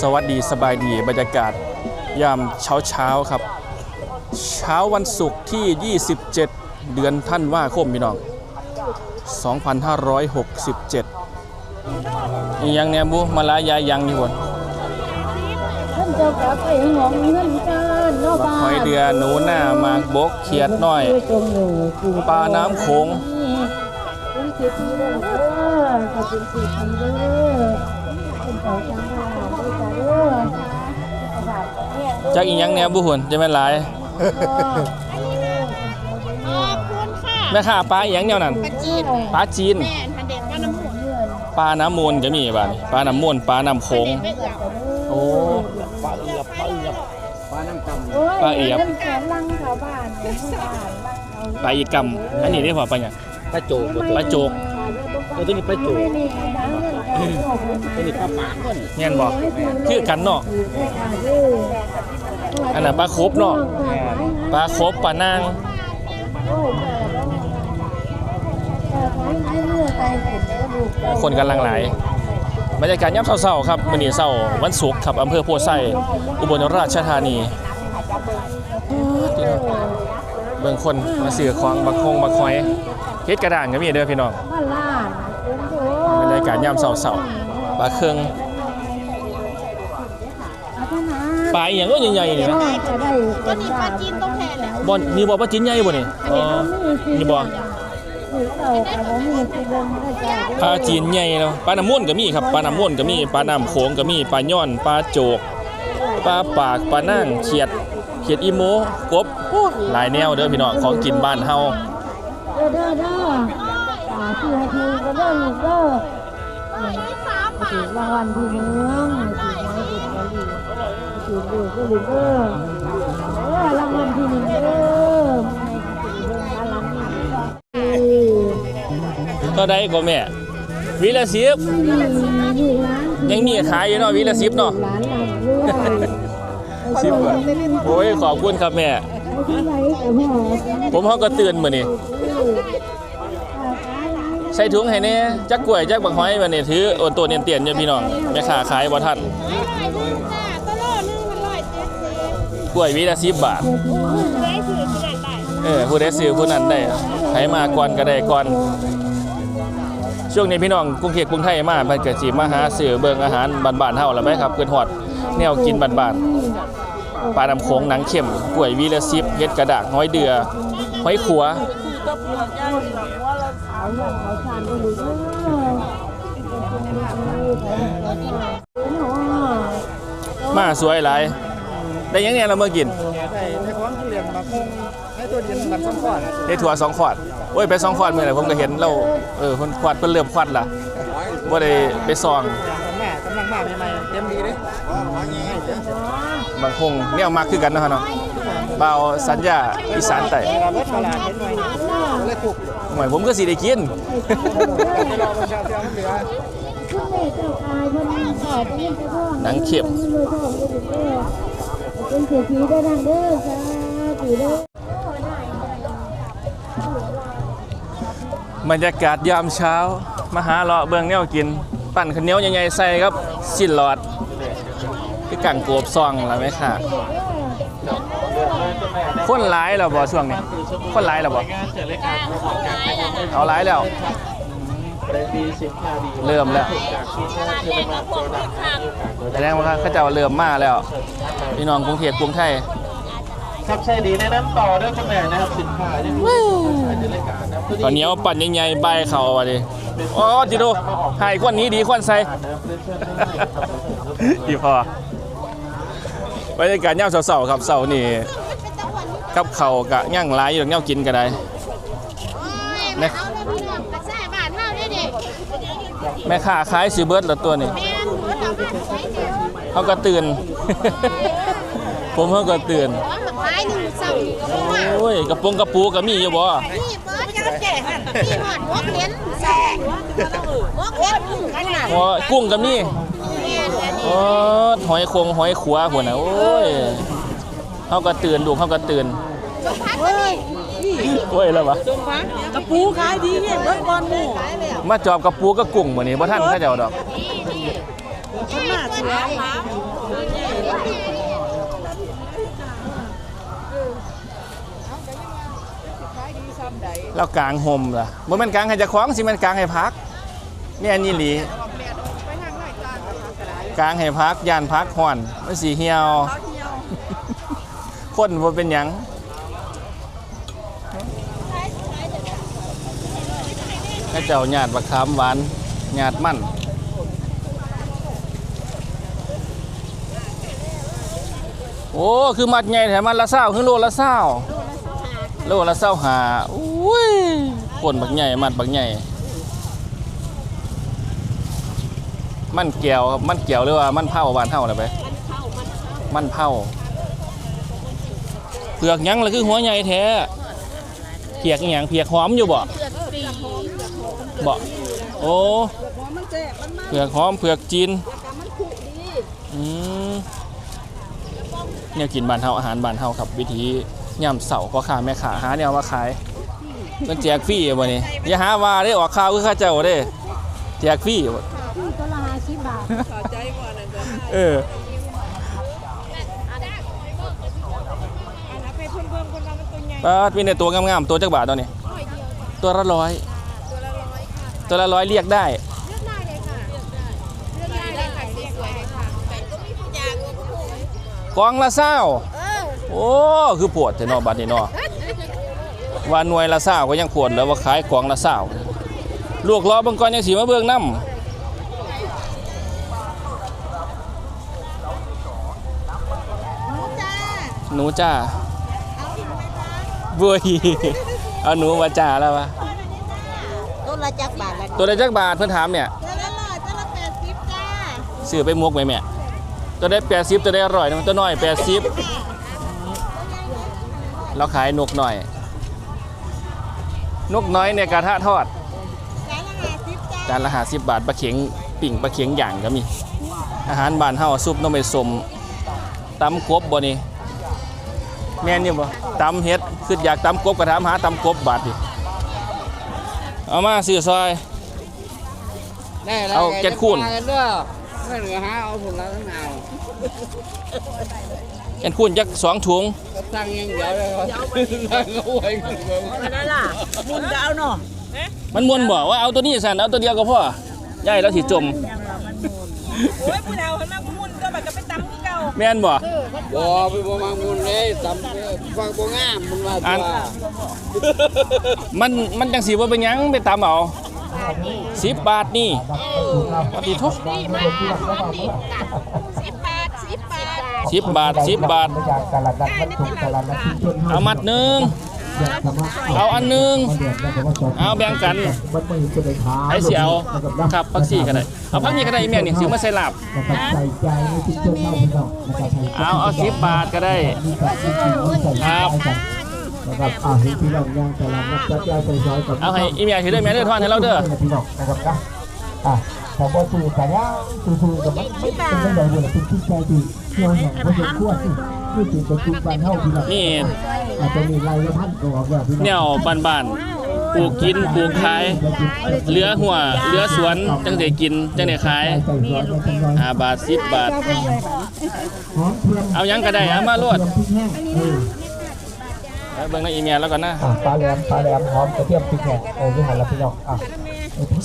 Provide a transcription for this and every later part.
สวัสดีสบายดีบรรยากาศยามเช้าเช้าครับ เช้าวันศุกร์ที่ 27 เดือนท่านว่าคมพี่น้อง 2567อียังแนบุมาลายายังอยู่บนท่านเจ้ากลับไปหองเงินกันนาะบักบ้านหอยเดือหนูหน้ามากบกเขียดน้อยปลาน้ำโขงเป็นสิทธิเด้อเด้อขอบคุณสิทธิเด้อ จ้าจังหวัดด้วยจ้าเด้อสวัสดีเนี่ยจักอีหยังแนบุหุ่นจะแม่นหลาย ขอบคุณค่ะแม่ค้าปลาอีหยังแนวนั้นปลาจีนปลาจีนแม่ทันเด็ดก็น้ำหมูปลาน้ำมูลก็มีบ้าดนี้ปลาน้ำมูลปลาน้ำโขงเด็ดไม่เอื่อยโอ้ปลาเอียบเงินแสนลังชาวบ้านเนี่ยชาวบ้านลังเอาปลาอีกำอันนี้ได้พอปลาอย่างปลาโจกบ่ปลาโจกเออตัวนี้ปลาโจก ตัวนี้ปลาปากก่อนแง่นบอกคือกันเนาะใช่ค่ะเด้ออันนั้นปลาครบเนาะปลาครบปลานางโอ้ยแต่ละแต่ท้ายเมื่อไปเห็นกระดูกคนกำลังหลายบรรยากาศยามเช้าๆครับมื้อนี้เช้าวันศุกร์ครับอำเภอโพไซอุบลราชธานีเบิ่งคนมาซื้อของบักคงบักหอยเฮ็ดกระด้างก็มีเด้อพี่น้อง รรยากาศยามเช้าๆปลาเครื่องพัฒนาปลาอีหยังก็ใหญ่ๆนี่นะจะได้ตัวนี้ปลาจีนต้องแทนแล้วบ่นี่บ่ปลาจีนใหญ่บ่นี่อ๋อนี่บ่ถือเราแต่ว่ามีสิเบิ่งได้จ้าปลาจีนใหญ่เนาะปลาน้ำม่วนก็มีครับปลาน้ำม่วนก็มีปลาน้ำโขงก็มีปลาย่อนปลาโจกปลาปากปลานั่งเขียดเขียดอีโมกบโอ้หลายแนวเด้อพี่น้องของกินบ้านเฮาเด้อเด้อเด้อตาชื่อให้ทีก็เด้อลูกเด้อ ถือรางวัลที่หนึ่งถือไม้ติดไว้ดีถือลูกก็ลูกเด้อเออรางวัลที่หนึ่งเด้อในถือเบิ่งบ้านหลังนี้ก็ได้ก็แม่วิละสิบนี่ร้านยังมีขายอยู่เนาะวิละสิบเนาะร้านหลังด้วยสิบบาทโอ้ยขอบคุณครับแม่เอาที่ไหนกับพ่อผมเฮาก็ตื่นมื้อนี้ ใส่ถุงให้แน่จักกล้วยจักบักหอยบัดนี้ถือโอนตัวเนียนเตียนอยู่พี่น้องแม่ค้าขายบ่ทันร้อยลุงค่ะตลอดนึงมันร้อยเจ็ดสิบกล้วยวิละ10บาทได้คือขนาดไหนเออผู้ใดซื้อผู้นั้นได้ใครมาก่อนก็ได้ก่อนช่วงนี้พี่น้องกรุงเทพกรุงไทยมาเพิ่นก็สิมาหาซื้อเบิ่งอาหารบ้านๆเฮาล่ะไหมครับเพิ่นฮอดแนวกินบ้านๆปลาน้ำโขงหนังเข็มกล้วยวีละสิบเฮ็ดกระดากหอยเดือหอยขัว เอาเรื่องเขาชานก็รู้มาสวยหลาย ได้ยังเนี่ยเราเมื่อกินในในของเหลี่ยมาคงในตัวเย็นมันซ้ำก่อนได้ถั่วสองขวดโอ้ยไปสองขวดเมื้อไหนผมก็เห็นเราเออเพิ่นขวดเพิ่นเริ่มขวดล่ะบ่ได้ไปซองแม่กำลังมาใหม่ๆเต็มดีเด้บางคงแนวมักคือกันเนาะเนาะบ่าวสัญญาอีสานใต้ เราลดตลาดเห็นหน่อยเลยถูกหมายผมก็สิได้กินรอประชาชนเหลือคุณแม่เจ้ากายคนสอดเป็นเจ้าพ่อหนังเข็มเป็นเศรษฐีได้ดังเด้อจ้าถือเด้อบรรยากาศยามเช้า มาหาเลาะเบิ่งแนวกิน ปั่นข้าวเหนียวใหญ่ๆใส่ครับสิ้นหลอดคือกังโกบซองล่ะแม่ค่ะ คนหลายแล้วบ่ช่วงนี้ คนหลายแล้วบ่เอาหลายแล้วเริ่มแล้วแสดงว่าเขาเจ้าเริ่มมาแล้วพี่น้องกรุงเทพกรุงไทยครับใช่ดีแนะนำต่อด้วยคุณแม่นะครับสินค้ายังขายในรายการนะข้าวเหนียวปั่นใหญ่ๆใบายเขาว่ะดิอ๋อจิโดหายควันนี้ดีควันใส่ดีพอบรรยากาศย่ามเสาๆครับเสานี่ กับเขาวกะย่างหลายอยู่ดอกย่ากินก็ได้แม่เอาเลยพี่น้องกระแสบาทเท่าได้เด็กแม่ค้าขายสิเบิร์ดละตัวนี่แม่หนูก็ทำให้ใช้เดียวเขาก็ตื่น ผมเขาก็ตื่นร้อนแบบไม้หนึ่งสั่งก็ว่าโอ้ยกระโปรงกระปูก็มีอยู่บ่นี่เบิร์ดจะแก่หันนี่หอดมกเลี้ยนแส่มกเลี้ยนขนาดอ๋อกุ้งก็มีแม่เดี๋ยวนี้อ๋อหอยโคงหอยขัวพุ่นน่ะโอ้ยเขาก็ตื่นลูกเขาก็ตื่นจงพั กก็นี่โอ้ยแล้ววะกระปูขายดีเนี่ยเบิดบอลหมู่มาจอบกระปูก็กุ้งมื้อนี้บ่ทันเขาเจ้าดอกนี่นี่คนมาเสือแล้วกลางห่มล่ะบ่แม่นกลางให้เจะคล้าของสิแม่นกลางให้พักเนี่ยนี่หลีกลางให้พักย่านพักห่อนมันสิเหี่ยวคนบ่เป็นหยัง ข้าเจ้าญาติบักขามหวานญาติมั่นโอ้คือมัดใหญ่แถมมันละเศร้าคือโลละเศร้าโลละเศร้าหาอุ้ยคนบักใหญ่มัดบักใหญ่มันเกี่ยวครับมันเกี่ยวหรือว่ามันเผาบานเท่าอะไรไปมันเผาเผือกยังเลยคือหัวใหญ่แท้เพียกอย่างเพียกหอมอยู่บ่ บ่โอ้เผือกหอมเผือกจีนอืมเนี่ยกินบานเฮาอาหารบานเฮาครับ วิธีย่ำเสาพ่อค้าแม่ค้าหาแนวมาขายมันแจกฟรีบ่นี่อย่าหาว่าได้ออกข่าวคือข้าเจ้าเด้แจกฟรีบ่ตัวละห้าสิบบาทเออปาดมีในตัวงามๆตัวจักบาทตอนนี้ ตัวละร้อย ตัวละร้อยเรียกได้กองละเศร้าโอ้ คือปวดแต่นอบัดนี่นอว่าหน่วยละเศร้าก็ยังปวดแล้วว่าขายกองละเศร้าลวกล้อบางกรยังสีมาเบืองน้ำจ้าหนูจ้า เอาอีกไหมจ้าเว้ยเอาหนูมาจ้าแล้ววะ ต้นละจักบาทละตัวใดจักบาทเพื่อนถามเนี่ยตัวละร้อยตัวละแปดสิบจ้าซื้อไปมุกไหมแม่ตัวได้แปดสิบตัวได้อร่อยนะตัวน้อยแปดสิบเราขายนกหน่อย นกน้อยในกระทะทอดจานละห้าสิบจ้าจานละห้าสิบบาทปลาเข็งปิ่งปลาเข็งอย่างก็มี อาหารบ้านเฮาซุปน้ำไม่สมตำกบบ่นี่แม่นนี่บ่ตำเฮ็ดคืออยากตำกบก็ถามหาตำกบบาทดิ เอามาซื้อซอย ได้แล้วเอาเจ็ดคูณมากันเด้อไม่เหลือหาเอาผลละทั้งเอาเอ็นคูณจักสองถุงก็ตั้งอยังเดียวเลยครับตั้งเอาไว้กันเบิ่งมุนก็เอาเนาะมันมวนบอกว่าเอาตัวนี้สันเอาตัวเดียวก็พอใหญ่แล้วสิจม โอ้ยผู้เฒ่าเห็นไหมผู้มุ่นก็แบบก็ไปตำที่เก่าแม่นบ่บ่ไปบ่มามุนเลยตำเด้อฟังบ่งามมันว่าอัตันวมันมันจังสีว่าเป็นหยังไปตามเอาสิบบาทนี่ปฏิทุกสิบบาทสิบบาทสิบบาทสิบบาท เอามัดหนึ่ง เอาอันหนึ่งเอาแบ่งกันไอ้เสียวครับพักสี่กันเลยเอาพักนี้ก็ได้อีเมียนี่ซื้อมาใส่ลาบเอาเอาสิบบาทก็ได้ครับนะครับอ่าเห็นพี่น้องย่างตลาดนัดจัดยาใส่ซอยกับเอาให้อีเมียถือได้แม่เด้อทอนให้เราเด้อพี่น้องนะครับนะอะพอพอสู่กันย่างสู่ๆกับมันไม่เป็นได้เลยเป็นที่ใจที่เที่ยวแห่งพระเจ้าขั้ว ที่ที่ติดประตูบ้านเฮาพี่น้องนี่ อาจจะมีรายละท่านก็บอกว่าพี่น้องแนวบ้านๆปลูกกินปลูกขาย เหลือหัวเหลือสวนจังได้กินจังได้ขายใส่ซอยในจำนวนห้าบาทสิบบาท หอมเทียมเอาหยังก็ได้เอามาโลดเทียมพริกแห้งเออเอาเบิ่งในอีเมลแล้วก่อนนะอะปลาแหลมปลาแหลมหอมกระเทียมพริกแห้งโอ้ยหันละพี่น้องอะ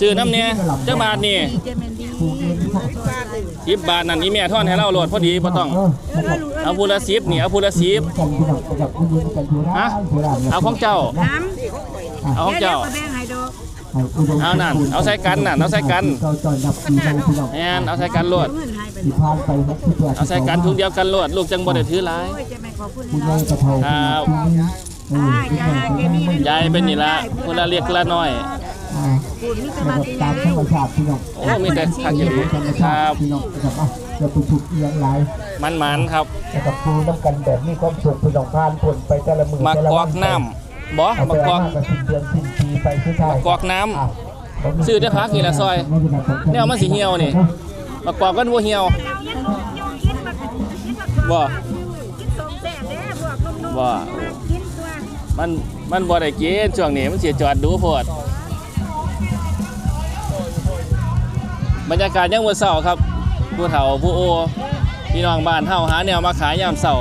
ซื้อน้ำเนี่ยจักบาทนี่ปลูกเองที่พ่อสิบบาทนั่นอีเมลทอนให้เราโหลดพอดีบ่ต้อง เออนะครับ เอาพูละสิบนี่เอาพูละสิบกันพี่น้องกับคุณยืนกันอยู่นะฮะอยู่ร้านเอาของเจ้าเอาของเจ้าเอานั่นเอาใส่กันนั่นเอาใส่กันเราจอยนับปีเราพี่น้องแม่นเอาใส่กันโหลดที่ผ่านไปนับที่แปดเอาใส่กันทุกเดียวกันโหลดลูกจังบ่ได้ถือหลายคุณยายกระเพราครับเออที่แม่ที่แม่ยายเป็นนี่ละคนละเรียกคนละน้อยอ่าระบบ ตามธรรมชาติพี่น้องโอ้มีแต่ทางกินธรรมคชารัติบพี่น้องนะครับอะจะไปถูกเอียงหลายมันๆครับนะครับปูน้ำกันแบบมีความสุขพี่น้องผ่านผลไปแต่ละมือมากแต่ละกวัอกน้ำบ่เอามากอกไปเอามากันสิ้นเดือนสิ้นปีไปสุดท้ายมากอกน้ำอะซื้อได้พักนี่ละซอยแนวมันสิเหี่ยวนี่มากอกกันบ่เหี่ยวบ่บ่มันมันบ่ได้กินช่วงนี้มันสิจอดดูโพด บรรยากาศยังมื้อเช้าครับผู้เฒ่าผู้โอพี่น้องบ้านเฮาหาแนวมาขายยามเช้า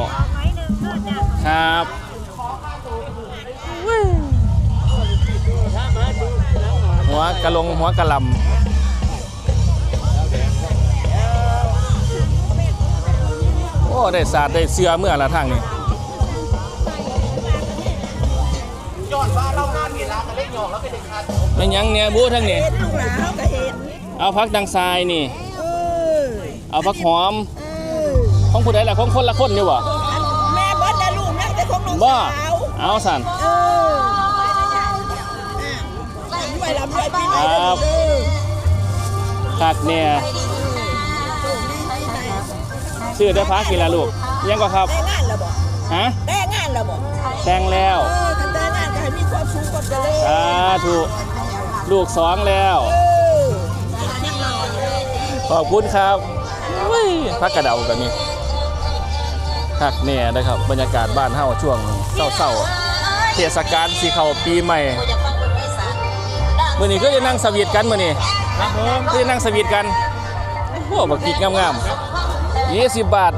ครับหัวกะลงหัวกะลำโอ้ได้สาดได้เสือเมื่อละทางนี้ย้อดว่าเล่างานนี่ละก็เล่นหยอกแล้วก็เด็กขาดเป็นยังเนี่ยบูทั้งนี้ลูกหลานเขาก็เห็น เอาพักดังทรายนี่ เออเอาพักหอม เออของผู้ใดล่ะของคนละคนอยู่บ่อันแม่เบิดแล้วลูกนั่งแต่ของน้องบ่ สาวเอาสั่น เออลำด้วยลำด้วยปีใหม่ครับเด้อคักเนี่ยซื้อได้พักกี่ละลูกยังก็ครับ ได้งานแล้วบ่ฮะได้งานแล้วบ่แต่งแล้ว เออคันได้งานก็ให้มีความสุขความเจริญสาธุลูกสองแล้ว เออ ขอบคุณครับอุ้ยพักกระเดากันนี่คักเนี่ยนะครับ บรรยากาศบ้านเฮาช่วงเศร้าๆเทศกาลสีเขาปีใหม่มื่อนี้ก็จะนั่งสวีทกันมื่อนี้ก็จะนั่งสวีทกันโอ้บักกิกงามๆยี่สิบบาท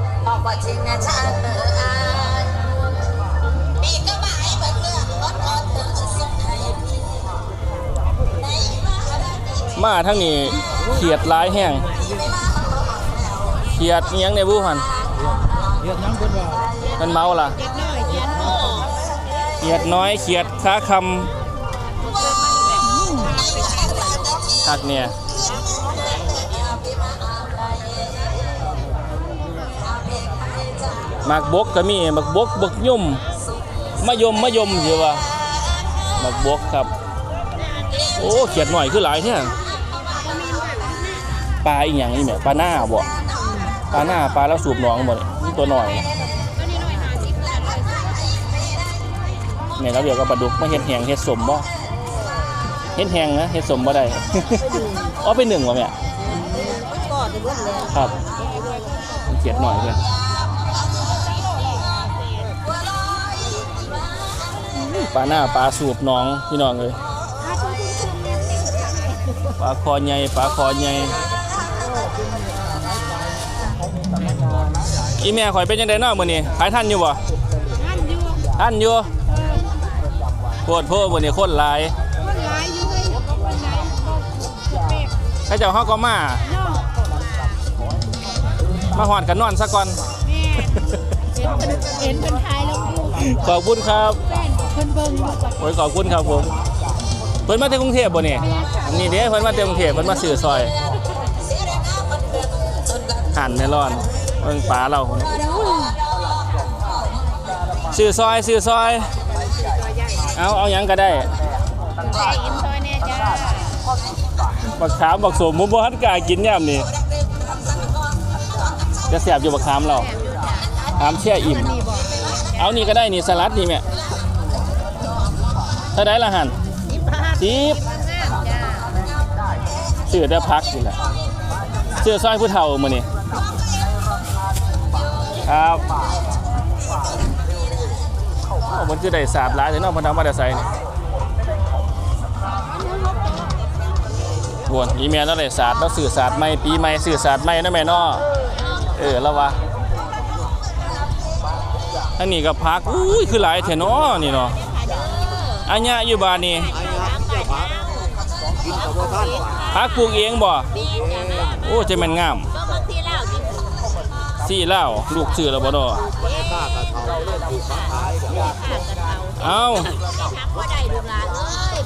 มาทั้งนี้เขียดหลายแห้งเขียดเอียงในบูหันเขียดยังเพิ่นว่ามันเมาล่ะเขียดน้อยเขียดค้าคำหักเนี่ยหมักบกก็มีหมักบกบกยุ่มมะยมมะยมอยู่ว่าหมักบกครับ โอ้เขียดหน่อยคือหลายแท้ปลาอีหยังนี่แม่ปลาหน้าบ่ ปลาหน้าปลาแล้วสูบหนองบ่นี่นี่ตัวหน่อยแม่เราเดี๋ยวก็ปลาดุกมาเฮ็ดแหงเฮ็ดสมบ่เฮ็ดแหงนะเฮ็ดสมบ่ได้อ๋อไปหนึ่งบ่แม่ครับเขียดหน่อยเพื่อนปลาหน้าปลาสูบหนองพี่น้องเลยปลาคอใหญ่ปลาคอใหญ่ อีแม่ข่อยเป็นยังไงเนาะมื้อนี้ขายทันอยู่บ่ทันอยู่ทันอยู่โคตรโพมื้อนี้คนหลายเขาเจ้าเฮาก็มามาหอดกันนอนซะก่อนเห็นเป็นไทยแล้วอยู่ขอบคุณครับเพิ่นเบิ่งอยู่โอ้ยขอบคุณครับผม เพิ่นมาจากกรุงเทพบ่นี่อันนี้เด้เพิ่นมาจากกรุงเทพเพิ่นมาซื้อซอยหั่นเมลอน เบิ่งปลาเราซื้อซอยซื้อซอย เอาเอาหยังก็ได้แต่อินซอยแน่จ้าบักขามบักสมมุบ่ทันกล้ากินยามนี้จะแซ่บอยู่บักขามเราขามเชี่ยอิ่ม เอานี่ก็ได้นี่สลัดนี่แม่เท่าไดล่ะหั่นสิบซื้อได้พักนี่แหละซื้อซอยผู้เฒ่ามื้อนี้ ครับโอ้มันจะได้สาดหลายแต่นาะเพิ่นทำมาแต่ไสนี่บวนอีเมลแล้วได้สาดแล้วสื่อสาดใหม่ปีใหม่สื่อสาดใหม่นะแม่นาะเออแล้ววะทั้งนี้ก็พักอุ้ยคือหลายแท้เนาะนี่เนาะอันยะอยู่บ้านนี่พักปลูกเองบ่โอ้จะม่นงาม สี่เล่าลูกซื้อแล้วบ่ดอเอาทั้ง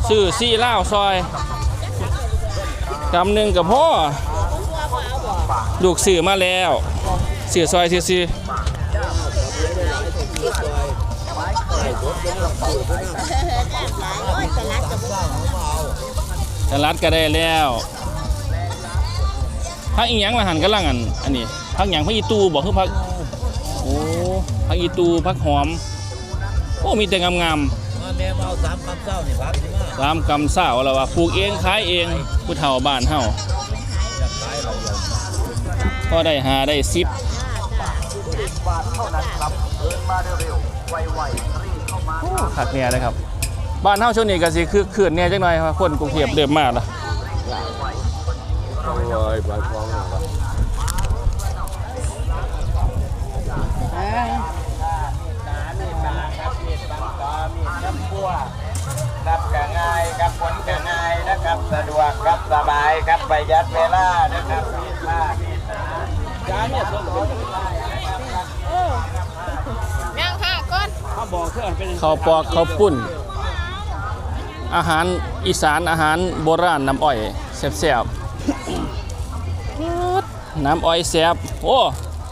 ว่อซี่เล่าซอยกำหนึ่งกับพ่อลูกซื้อมาแล้วซื้อซอยซื้อๆตลาดก็ได้แล้วพักอีหยังละหันกำลังอันอันนี้ พักหยังพักอีตูบอกคือพักโอ้พักอีตูพักหอม โอ้มีแต่งามแม่เอาสามคำเจ้านี่พักสิมาๆตามกำสาวแล้วว่าปลูกเองขายเองผู้เฒ่าบ้านเฮาอยากขายเราเลยพอได้หาได้ซิปคักเนี่ยนะครับ บ้านเฮาช่วงนี้ก็สิคือขื่นเนี่ยจังหน่อยครับคนกรุงเทพเริ่มมาแล้วโอ้ยปลาทอง สบายครับประหยัดเวลานะครับมีดมามีดนะจานเนี่ยส่วนตัว นั่งค่ะก้น เขาบอกเพื่อนเป็น ข้าวปอกข้าวปุ้น อาหารอีสานอาหารโบราณน้ำอ้อยแซ่บๆน้ำอ้อยแซ่บโอ้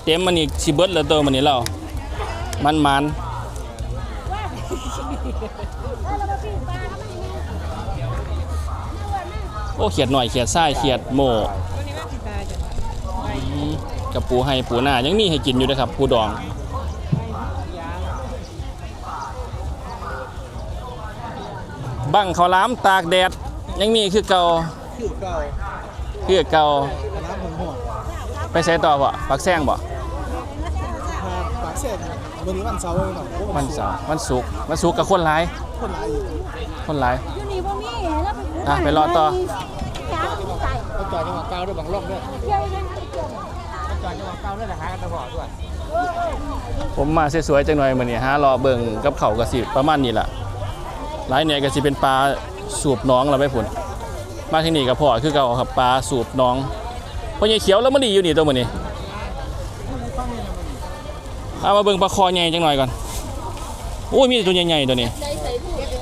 เต็มมันอีกสิเบิดแล้วตัวมันนี่เรามันมันโอ้เขียดหน่อยเขียดไส้เขียดโมอืมกับปูให้ปูหน้ายังมีให้กินอยู่นะครับปูดอง บังเขาวหล้ามตากแดดยังมีคือเก่าคือเก่าไปใส่ต่อบ่ปักแซงบ่ปากเสร็จวันนี้วันเสาร์เลยครับวันเสาร์วันศุกร์วันศุกร์กับคนหลายคนหลายอยู่คนหลายอยู่นี่บ่มีแล้วไปกู้อะไปรอต่อต้องจ่ายจังหวะกาวด้วยบางรอบด้วยเที่ยวยังไม่จบต้องจ่ายจังหวะกาวด้วยราคากันตลอดด้วยผมมาสวยๆจังหน่อยมื้อนี้หารอเบิ่งกับเขาวก็สิประมาณนี้ล่ะ หลายเนี่ยก็สิเป็นปลาสูบหน้องเราไปพุ่นมาที่นี่ก็พอคือเก่าครับปลาสูบหน้องเพราะยายเขียวแล้วมันดีอยู่นี่ตัวมื้อนี้เอามาเบิ่งปลาคอใหญ่จังหน่อยก่อนโอ้ยมีแต่ตัวใหญ่ๆตัวนี้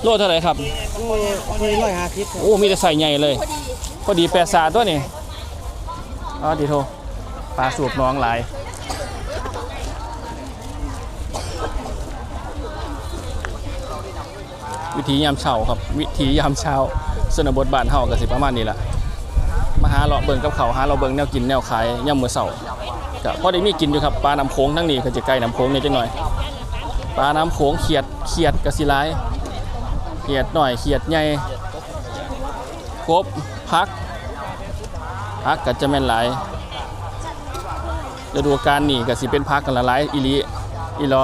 โลเท่าไหร่ครับโอ้ยคนร้อยห้าสิบโอ้มีแต่ใส่ใหญ่เลยพอดีแปดสาตัวนี่อ๋อดีโทปลาสูบน้องหลาย วิธียามเช้าครับ วิธียามเช้าสนบทบ้านเฮาก็สิประมาณนี้แหละมาหาเลาะเบิ่งกับเขาหาเราเบิ่งแนวกินแนวขายย่ำมือเช้าก็พอได้มีกินอยู่ครับปลาน้ำโขงทั้งนี้ก็จะใกล้น้ำโขงนี่จังหน่อยปลาน้ำโขงเขียดเขียดกระสิหลเขียดหน่อยเขียดใหญ่ครบพักพักก็จะแม่นหลายฤดูกาลนี่ก็สิเป็นพักกันละหลายอีหลีอีหลอ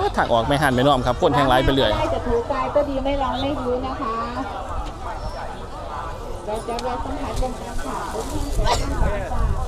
โอ้ยถักออกไม่หันไม่น้อมครับคนแทงหลไปเรื่อยได้จะถูกายก็ดีไม่ร้องไม่ยื้นะคะเราจะเราสัมผัสบนกระถางบนที่เสร็จ